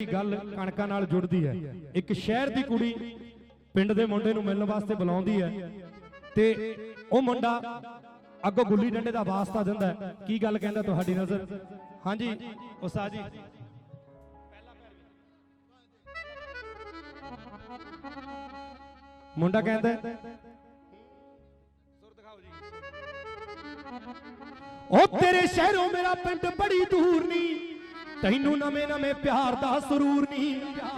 ਗੱਲ ਕਣਕਾਂ ਨਾਲ ਜੁੜਦੀ ਹੈ। ਇੱਕ ਸ਼ਹਿਰ ਦੀ ਕੁੜੀ ਪਿੰਡ ਦੇ ਮੁੰਡੇ ਨੂੰ ਮਿਲਣ ਵਾਸਤੇ ਬੁਲਾਉਂਦੀ ਹੈ ਤੇ ਉਹ ਮੁੰਡਾ ਅੱਗੋਂ ਗੁੱਲੀ ਡੰਡੇ ਦਾ ਵਾਸਤਾ ਦਿੰਦਾ ਕੀ ਗੱਲ ਕਹਿੰਦਾ ਤੁਹਾਡੀ ਨਜ਼ਰ? ਹਾਂਜੀ ਉਸਤਾਦ ਜੀ। ਮੁੰਡਾ ਕਹਿੰਦਾ ਉਹ ਤੇਰੇ ਸ਼ਹਿਰੋਂ ਮੇਰਾ ਪਿੰਡ ਬੜੀ ਦੂਰ ਨਹੀਂ ਤੈਨੂੰ ਨਵੇਂ ਨਵੇਂ ਪਿਆਰ ਦਾ ਸਰੂਰ ਨਹੀਂ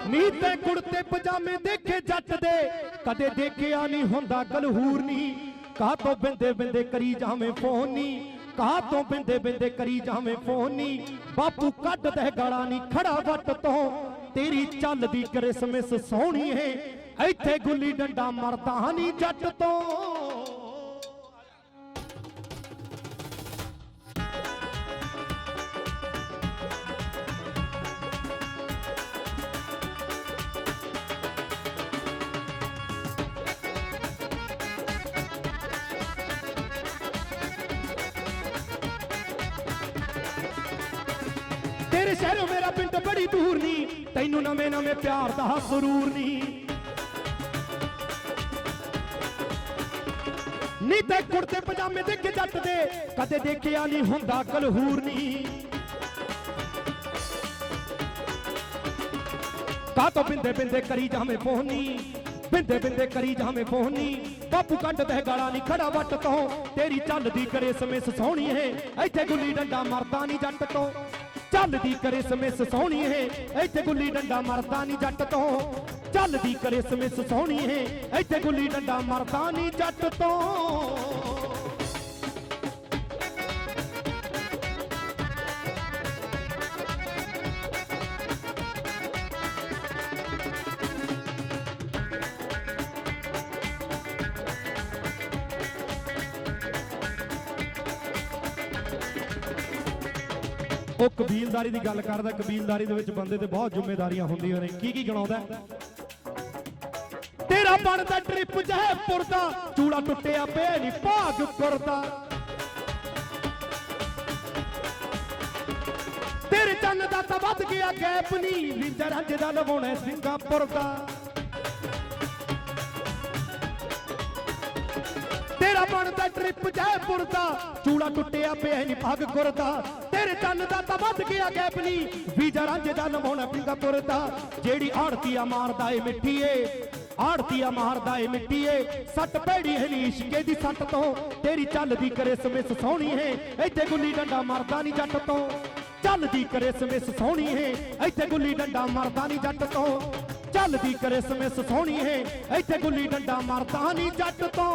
ਨੀ ਤੇ ਕੁੜਤੇ ਪਜਾਮੇ ਦੇਖੇ ਜੱਟ ਦੇ। ਕਦੇ ਦੇਖਿਆ ਨਹੀਂ ਹੁੰਦਾ ਗਲਹੂਰ ਨਹੀਂ ਕਾਹ ਤੋਂ ਬਿੰਦੇ ਬਿੰਦੇ ਕਰੀ ਜਾਵੇਂ ਫੋਨ ਨਹੀਂ ਕਾਹ ਤੋਂ ਬਿੰਦੇ ਬਿੰਦੇ ਕਰੀ ਜਾਵੇਂ ਫੋਨ ਨਹੀਂ ਬਾਪੂ ਕੱਢ ਦੇ ਗਾਲਾਂ ਨਹੀਂ ਖੜਾ ਵੱਟ ਤੋਂ। ਤੇਰੀ ਚੱਲਦੀ ਕ੍ਰਿਸਮਸ ਸੋਹਣੀ ਏ। ਇੱਥੇ ਗੁੱਲੀ ਡੰਡਾ ਮਰਦਾ ਨਹੀਂ ਜੱਟ ਤੋਂ। ਤੇਰੇ ਸ਼ਹਿਰੋਂ ਮੇਰਾ ਪਿੰਡ ਬੜੀ ਦੂਰ ਨਹੀਂ ਤੈਨੂੰ ਨਵੇਂ ਨਵੇਂ ਪਿਆਰ ਦਾ ਸਰੂਰ ਨਹੀਂ ਨੀ ਤੇ ਕੁੜਤੇ ਪਜਾਮੇ ਦੇ ਕੇ ਜੱਟ ਦੇ ਕਦੇ ਦੇਖਿਆ ਨਹੀਂ ਹੁੰਦਾ ਕਲਹੂਰ ਨਹੀਂ ਕਾ ਤੋਂ ਬਿੰਦੇ ਬਿੰਦੇ ਕਰੀ ਜਾਵੇਂ ਫੋਨੀ ਬਿੰਦੇ ਬਿੰਦੇ ਕਰੀ ਜਾਵੇਂ ਫੋਨੀ ਬਾਪੂ ਕੱਢ ਦੇ ਗਾਲਾਂ ਨਹੀਂ ਖੜਾ ਵੱਟ ਤੋਂ, ਤੇਰੀ ਚੱਲਦੀ ਕਰੇ ਸਮੇਂ ਸੋਹਣੀ ਏ ਇੱਥੇ ਗੁੱਲੀ ਡੰਡਾ ਮਰਦਾ ਨਹੀਂ ਜੱਟ ਤੋਂ। ਚੱਲਦੀ ਕਰੇ ਸਮੇਂ ਸੋਹਣੀ ਏ ਇੱਥੇ ਗੁੱਲੀ ਡੰਡਾ ਮਰਦਾ ਨਹੀਂ ਜੱਟ ਤੋਂ। ਚੱਲਦੀ ਕਰੇ ਸਮੇਂ ਸੋਹਣੀ ਏ ਇੱਥੇ ਗੁੱਲੀ ਡੰਡਾ ਮਰਦਾ ਨਹੀਂ ਜੱਟ ਤੋਂ। ਉਹ ਕਬੀਲਦਾਰੀ ਦੀ ਗੱਲ ਕਰਦਾ, ਕਬੀਲਦਾਰੀ ਦੇ ਵਿੱਚ ਬੰਦੇ ਤੇ ਬਹੁਤ ਜ਼ਿੰਮੇਵਾਰੀਆਂ ਹੁੰਦੀਆਂ ਨੇ। ਕੀ ਕੀ ਗਣਾਉਂਦਾ ਤੇਰਾ ਬਣਦਾ ਟ੍ਰਿਪ ਜੈਪੁਰ ਦਾ, ਚੂੜਾ ਟੁੱਟਿਆ ਪਿਆ ਨਹੀਂ ਭਾਗ ਕਰਦਾ ਤੇਰੇ ਚੰਨ ਦਾ ਤਾਂ ਵੱਧ ਗਿਆ ਗੈਪ ਨਹੀਂ ਲਿੰਜਾ ਰੱਜ ਦਾ ਲਵਾਉਣਾ ਸਿੰਗਾਪੁਰ ਦਾ। ਤੇਰਾ ਬਣਦਾ ਟ੍ਰਿਪ ਜੈਪੁਰ ਦਾ, ਚੂੜਾ ਟੁੱਟਿਆ ਪਿਆ ਨਹੀਂ ਭਾਗ ਗੁਰਦਾ ਤੇਰੇ ਚੰਨ ਦਾ ਤਾਂ ਵੱਧ ਗਿਆ ਗੈਪ ਨਹੀਂ ਵੀਜ਼ਾ ਰਾਂਝੇ ਦਾ ਲਵਾਉਣਾ ਸਿੰਗਾਪੁਰ ਦਾ ਜਿਹੜੀ ਆੜਤੀਆ ਮਾਰਦਾ ਏ ਮਿੱਠੀਏ ਆੜਤੀਆ ਮਾਰਦਾ ਏ ਮਿੱਟੀਏ ਸੱਟ ਪੈੜੀ ਹੈ ਦੀ ਸੱਟ ਤੋਂ? ਤੇਰੀ ਚੱਲਦੀ ਕਰੇ ਸਮਿਸ ਸੋਹਣੀ ਹੈ। ਇੱਥੇ ਗੁੱਲੀ ਡੰਡਾ ਮਰਦਾ ਨਹੀਂ ਜੱਟ ਤੋਂ। ਚੱਲਦੀ ਕਰੇ ਸਮਿਸ ਸੋਹਣੀ ਹੈ। ਇੱਥੇ ਗੁੱਲੀ ਡੰਡਾ ਮਰਦਾ ਨਹੀਂ ਜੱਟ ਤੋਂ। ਚੱਲਦੀ ਕਰੇ ਸਮਿਸ ਸੋਹਣੀ ਹੈ। ਇੱਥੇ ਗੁੱਲੀ ਡੰਡਾ ਮਰਦਾ ਨਹੀਂ ਜੱਟ ਤੋਂ।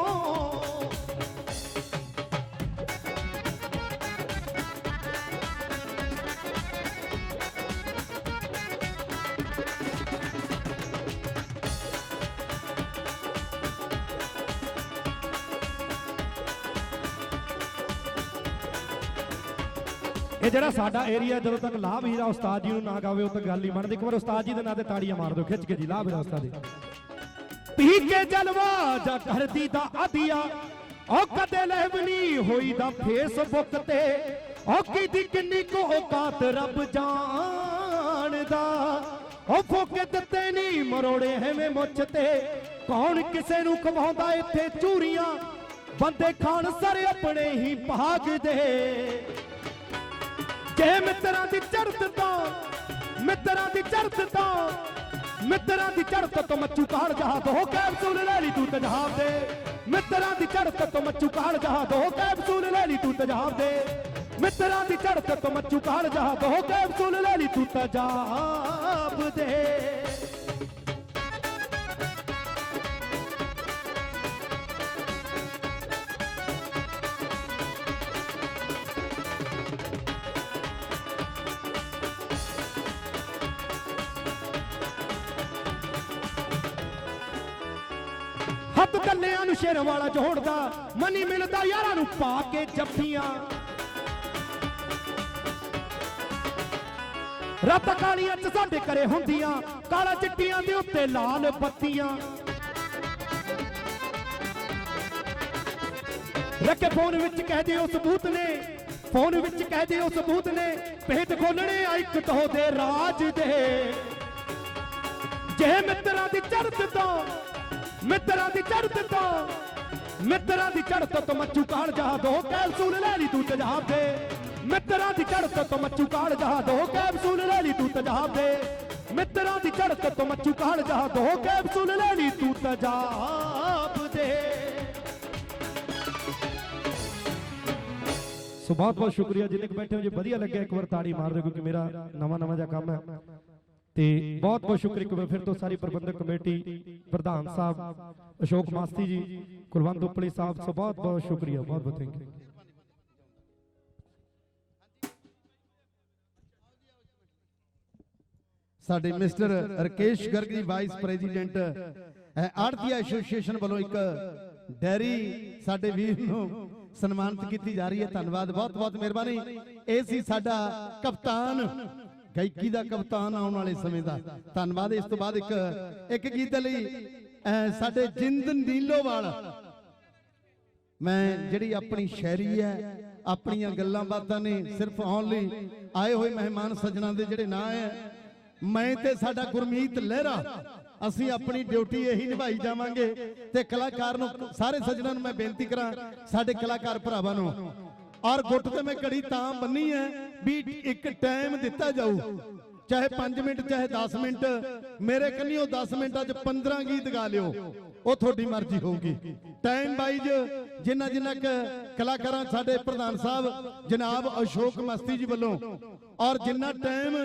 ਇਹ ਜਿਹੜਾ ਸਾਡਾ ਏਰੀਆ ਜਦੋਂ ਤੱਕ ਲਾਭ ਹੀਰਾ ਉਸਤਾਦ ਜੀ ਨੂੰ ਨਾ ਗਾਵੇ, ਉਹ ਤਾਂ ਗੱਲ ਹੀ ਬਣਦੀ। ਇੱਕ ਵਾਰ ਉਸਤਾਦ ਜੀ ਦੇ ਨਾਂ ਤੇ ਤਾੜੀਆਂ ਮਾਰ ਦਿਓ, ਖਿੱਚ ਕੇ ਜੀ, ਲਾਭ ਹੀਰਾ ਉਸਤਾਦ ਜੀ। ਪੀ ਕੇ ਜਲਵਾ ਜਾਂ ਕਰਦੀ ਦਾ ਆਦੀਆ ਉਹ ਕਦੇ ਲਹਿਬਨੀ ਹੋਈ ਦਾ ਫੇਸਬੁੱਕ ਤੇ। ਉਹ ਕੀਦੀ ਕਿੰਨੀ ਕੋ ਔਕਾਤ ਰੱਬ ਜਾਣਦਾ। ਉਹ ਫੋਕੇ ਦਿੱਤੇ ਨਹੀਂ ਮਰੋੜੇ, ਐਵੇਂ ਮੁੱਛ ਤੇ। ਕੌਣ ਕਿਸੇ ਨੂੰ ਖਵਾਉਂਦਾ ਇੱਥੇ ਚੂਰੀਆਂ? ਬੰਦੇ ਖਾਣ ਸਾਰੇ ਆਪਣੇ ਹੀ ਭਾਗ ਦੇ। ਜੇ ਮਿੱਤਰਾਂ ਦੀ ਚੜ੍ਹਤ ਤੋਂ, ਮਿੱਤਰਾਂ ਦੀ ਚੜ੍ਹਤ ਤੋਂ, ਮਿੱਤਰਾਂ ਦੀ ਚੜ੍ਹਤ ਤੋਂ ਮੱਚੂ ਕਾਲ ਜਹਾਜ਼ ਹੋ ਕੈਪਸੂਲ ਲੈ ਲਈ ਤੂੰ ਤਜਹਾਬ ਦੇ। ਮਿੱਤਰਾਂ ਦੀ ਚੜ੍ਹਤ ਤੋਂ ਮੱਚੂ ਕਾਲ ਜਹਾਜ਼ ਹੋ ਕੈਪਸੂਲ ਲੈ ਲਈ ਤੂੰ ਤਜਹਾਬ ਦੇ। ਮਿੱਤਰਾਂ ਦੀ ਚੜ੍ਹਤ ਤੋਂ ਮੱਚੂ ਕਾਲ ਜਹਾਜ਼ ਹੋ ਕੈਪਸੂਲ ਲੈ ਲਈ ਤੂੰ ਤਜਹਾਬ ਦੇ। ਹੱਥ ਕੱਲਿਆਂ ਨੂੰ ਸ਼ੇਰ ਵਾਲਾ ਜੋੜਦਾ ਮਨੀ ਮਿਲਦਾ ਯਾਰਾਂ ਨੂੰ ਪਾ ਕੇ ਜੱਫੀਆਂ। ਰਾਤਾਂ ਕਾਲੀਆਂ ਚ ਸਾਡੇ ਘਰੇ ਹੁੰਦੀਆਂ, ਕਾਲਾ ਚਿੱਟੀਆਂ ਦੇ ਉੱਤੇ ਲਾਲ ਬੱਤੀਆਂ। ਰੱਖੇ ਫੋਨ ਵਿੱਚ ਕਹਿ ਦਿਓ ਸਬੂਤ ਨੇ, ਫੋਨ ਵਿੱਚ ਕਹਿ ਦਿਓ ਸਬੂਤ ਨੇ ਭੇਤ ਖੋਲਣੇ ਆ ਇੱਕ ਦੋ ਦੇ ਰਾਜ ਦੇ। ਜੇ ਮਿੱਤਰਾਂ ਦੀ ਚੜ੍ਹਤ ਤੋਂ ਮਿੱਤਰਾਂ ਦੀ ਚੜ੍ਹਤ ਤੋਂ ਮਿੱਤਰਾਂ ਦੀ ਚੜ੍ਹਤ ਤੋਂ ਮੱਚੂ ਕਾਲ ਜਹਾ ਦੋ ਕੈਪਸੂਲ ਲੈ ਲਈ ਤੂੰ ਤਜਾਬ ਦੇ। ਮਿੱਤਰਾਂ ਦੀ ਚੜ੍ਹਤ ਤੋਂ ਮੱਚੂ ਕਾਲ ਜਹਾ ਦੋ ਕੈਪਸੂਲ ਲੈ ਲਈ ਤੂੰ ਤਜਾਬ ਦੇ। ਮਿੱਤਰਾਂ ਦੀ ਚੜ੍ਹਤ ਤੋਂ ਮੱਚੂ ਕਾਲ ਜਹਾ ਦੋ ਕੈਪਸੂਲ ਲੈ ਲਈ ਤੂੰ ਤਜਾਬ ਦੇ। ਸੋ ਬਹੁਤ ਬਹੁਤ ਸ਼ੁਕਰੀਆ, ਜਿੰਨੇ ਕੁ ਬੈਠੇ ਹੋ ਜੇ, ਵਧੀਆ ਲੱਗਿਆ ਇੱਕ ਵਾਰ ਤਾੜੀ ਮਾਰ ਦਿਓ ਕਿਉਂਕਿ ਮੇਰਾ ਨਵਾਂ ਨਵਾਂ ਜਿਹਾ ਕੰਮ ਹੈ। ਤੇ ਬਹੁਤ ਬਹੁਤ ਸ਼ੁਕਰੀਆ ਇੱਕ ਵਾਰ ਫਿਰ ਤੋਂ ਸਾਰੀ ਪ੍ਰਬੰਧਕ ਕਮੇਟੀ, ਪ੍ਰਧਾਨ ਸਾਹਿਬ, ਅਸ਼ੋਕ ਮਾਸਤੀ ਜੀ, ਕੁਲਵੰਤ ਉਪਲੀ ਸਾਹਿਬ, ਸੋ ਬਹੁਤ ਬਹੁਤ ਸ਼ੁਕਰੀਆ, ਬਹੁਤ ਬਹੁਤ ਥੈਂਕ ਯੂ ਸਾਡੇ mister Rakesh Garg ji vice president ਆੜਤੀ association ਵੱਲੋਂ ਇੱਕ ਡੈਰੀ ਸਾਡੇ ਵੀਰ ਨੂੰ ਸਨਮਾਨਿਤ ਕੀਤੀ ਜਾ ਰਹੀ ਹੈ। ਧੰਨਵਾਦ, ਬਹੁਤ ਬਹੁਤ ਮਿਹਰਬਾਨੀ। ਇਹ ਸੀ ਸਾਡਾ ਕਪਤਾਨ ਗਾਇਕੀ ਦਾ ਕਪਤਾਨ ਆਉਣ ਵਾਲੇ ਸਮੇਂ ਦਾ। ਧੰਨਵਾਦ। ਇਸ ਤੋਂ ਬਾਅਦ ਇੱਕ ਇੱਕ ਗੀਤ ਲਈ ਸਾਡੇ ਜਿੰਦ ਨੀਲੋਵਾਲ। ਮੈਂ ਜਿਹੜੀ ਆਪਣੀ ਸ਼ਾਇਰੀ ਹੈ, ਆਪਣੀਆਂ ਗੱਲਾਂ ਬਾਤਾਂ ਨੇ ਸਿਰਫ ਆਉਣ ਲਈ ਆਏ ਹੋਏ ਮਹਿਮਾਨ ਸੱਜਣਾ ਦੇ ਜਿਹੜੇ ਨਾਂ ਹੈ, ਮੈਂ ਤੇ ਸਾਡਾ ਗੁਰਮੀਤ ਲਹਿਰਾ, ਅਸੀਂ ਆਪਣੀ ਡਿਊਟੀ ਇਹੀ ਨਿਭਾਈ ਜਾਵਾਂਗੇ ਤੇ ਕਲਾਕਾਰ ਨੂੰ, ਸਾਰੇ ਸੱਜਣਾਂ ਨੂੰ ਮੈਂ ਬੇਨਤੀ ਕਰਾਂ, ਸਾਡੇ ਕਲਾਕਾਰ ਭਰਾਵਾਂ ਨੂੰ ਔਰ ਗੁੱਟ ਤੇ ਮੈਂ ਕੜੀ ਤਾਂ ਬੰਨੀ ਹੈ ਵੀ ਇੱਕ ਟਾਈਮ ਦਿੱਤਾ ਜਾਊ। ਚਾਹੇ 5 ਮਿੰਟ, ਚਾਹੇ 10 ਮਿੰਟ, ਮੇਰੇ ਕੰਨਿਓ 10 ਮਿੰਟਾਂ 'ਚ 15 ਗੀਤ ਗਾ ਲਿਓ। ਉਹ ਤੁਹਾਡੀ ਮਰਜ਼ੀ ਹੋਊਗੀ। ਟਾਈਮ ਵਾਈਜ਼ ਜਿੰਨਾ ਜਿੰਨਾ ਕੁ ਕਲਾਕਾਰਾਂ ਸਾਡੇ ਪ੍ਰਧਾਨ ਸਾਹਿਬ, ਜਨਾਬ ਅਸ਼ੋਕ ਮਸਤੀ ਜੀ ਵੱਲੋਂ, ਔਰ ਜਿੰਨਾ ਟਾਈਮ